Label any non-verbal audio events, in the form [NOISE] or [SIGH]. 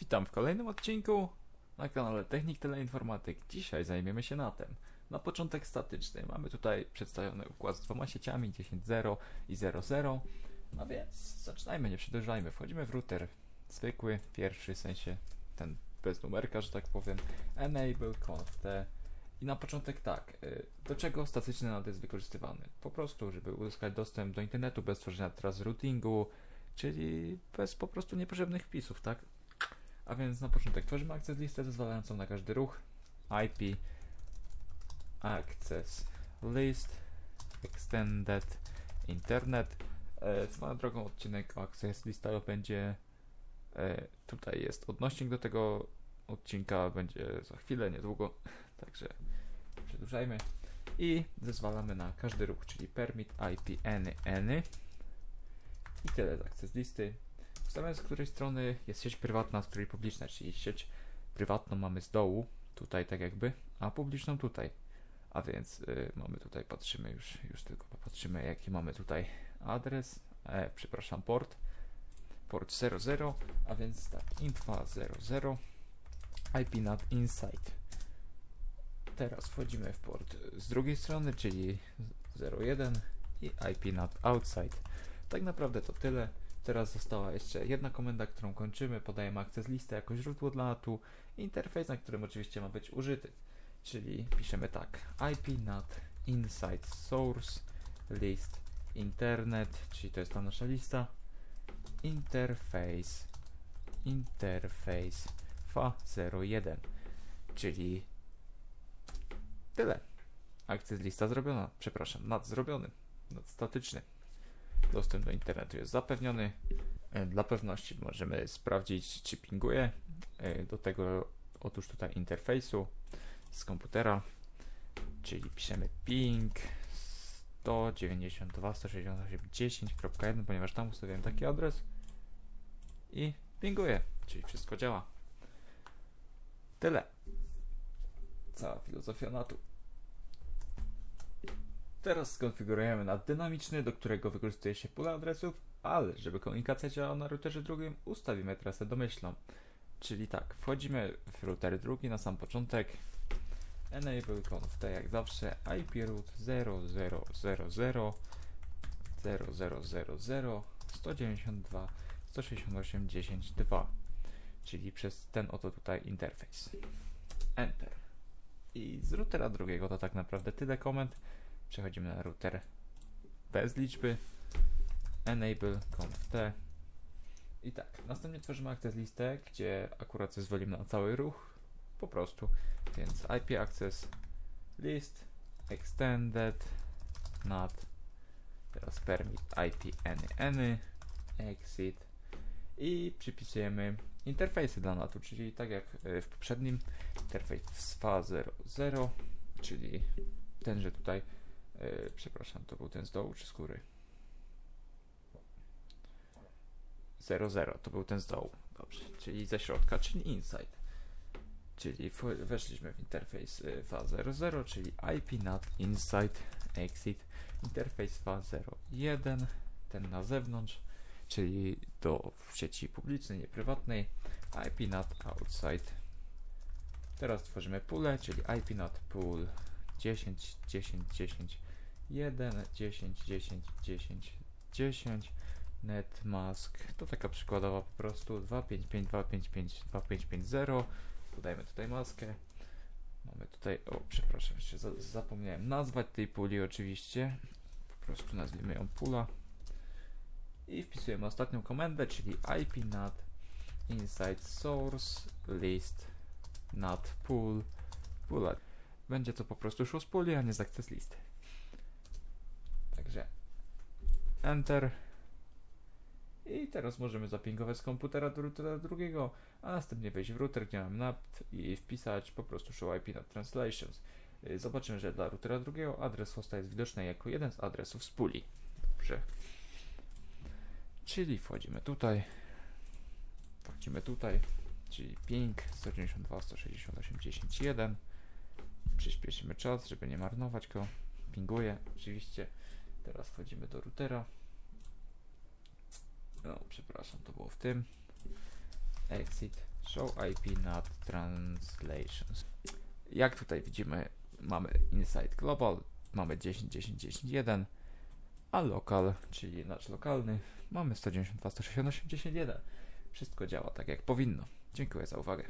Witam w kolejnym odcinku na kanale Technik Teleinformatyk. Dzisiaj zajmiemy się NATem. Na początek statyczny. Mamy tutaj przedstawiony układ z dwoma sieciami 10.0 i 0.0. A więc zaczynajmy, nie przedłużajmy. Wchodzimy w router zwykły, pierwszy, w sensie ten bez numerka, że tak powiem. Enable conf t. I na początek tak, y, do czego statyczny NAT jest wykorzystywany? Po prostu, żeby uzyskać dostęp do internetu bez tworzenia teraz routingu, czyli bez po prostu niepotrzebnych wpisów, tak? A więc na początek tworzymy access listę zezwalającą na każdy ruch. IP access list. Extended internet. E, swoją drogą odcinek o access lista będzie e, tutaj jest odnośnik do tego odcinka, będzie za chwilę, niedługo, [LAUGHS] także przedłużajmy. I zezwalamy na każdy ruch, czyli permit IP any any i tyle z access listy. Ustawiamy z której strony jest sieć prywatna, z której publiczna, czyli sieć prywatną mamy z dołu, tutaj tak jakby, a publiczną tutaj. A więc y, mamy tutaj, patrzymy już, już tylko popatrzymy jaki mamy tutaj adres, e, przepraszam, port, port 00, a więc tak, infa 00, IP NAT inside. Teraz wchodzimy w port z drugiej strony, czyli 01 i IP NAT outside. Tak naprawdę to tyle. Teraz została jeszcze jedna komenda, którą kończymy. Podajemy access listę jako źródło dla NAT-u, interfejs, na którym oczywiście ma być użyty. Czyli piszemy tak: IP NAT inside source list internet, czyli to jest ta nasza lista. Interface interface fa01, czyli tyle. Access lista zrobiona, przepraszam, NAT zrobiony, NAT statyczny. Dostęp do internetu jest zapewniony. E, Dla pewności możemy sprawdzić, czy pinguje. E, Do tego otóż tutaj interfejsu z komputera, czyli piszemy ping 192.168.10.1, ponieważ tam ustawiłem taki adres i pinguje, czyli wszystko działa. Tyle. Cała filozofia NATu. Teraz skonfigurujemy NAT dynamiczny, do którego wykorzystuje się pula adresów, ale żeby komunikacja działała na routerze drugim, ustawimy trasę domyślną. Czyli tak, wchodzimy w router drugi na sam początek. Enable conf, tak jak zawsze, IP root 0000 0000 192 168 10.2 czyli przez ten oto tutaj interfejs. Enter. I z routera drugiego to tak naprawdę tyle komend. Przechodzimy na router bez liczby. Enable t. I tak, następnie tworzymy access listę, gdzie akurat zezwolimy na cały ruch. Po prostu. Więc IP access list extended NAT teraz permit IP any any exit i przypisujemy interfejsy dla NAT-u, czyli tak jak e, w poprzednim interfejs SFA00, czyli tenże tutaj, e, przepraszam, to był ten z dołu czy z góry? 00, to był ten z dołu, dobrze, czyli ze środka, czyli inside. Czyli weszliśmy w interfejs y, FA00, czyli IP NAT inside exit, interfejs FA01, ten na zewnątrz, czyli do sieci publicznej, nie prywatnej, IP NAT outside. Teraz tworzymy pulę, czyli IP NAT pool 10, 10, 10, 1, 10, 10, 10, 10, netmask, to taka przykładowa po prostu. 255, 255, 2550, podajmy tutaj maskę, mamy tutaj, o przepraszam, jeszcze za, zapomniałem nazwać tej puli oczywiście, po prostu nazwijmy ją pula. I wpisujemy ostatnią komendę, czyli IP NAT inside source list NAT pool. Pula. Będzie to po prostu z puli, a nie z access listy. Także Enter. I teraz możemy zapingować z komputera do routera drugiego, a następnie wejść w router, gdzie mam NAT i wpisać po prostu show IP NAT translations. Y, Zobaczymy, że dla routera drugiego adres hosta jest widoczny jako jeden z adresów z puli. Dobrze. Czyli wchodzimy tutaj. Wchodzimy tutaj, czyli ping 192 168 10 1. Przyspieszymy czas, żeby nie marnować go. Pinguję, oczywiście. Teraz wchodzimy do routera. No, przepraszam, to było w tym. Exit, Show IP NAT Translations. Jak tutaj widzimy, mamy Inside Global, mamy 10, 10, 10, 1, a local, czyli nasz lokalny, mamy 192, 168, 10, 1. Wszystko działa tak jak powinno. Dziękuję za uwagę.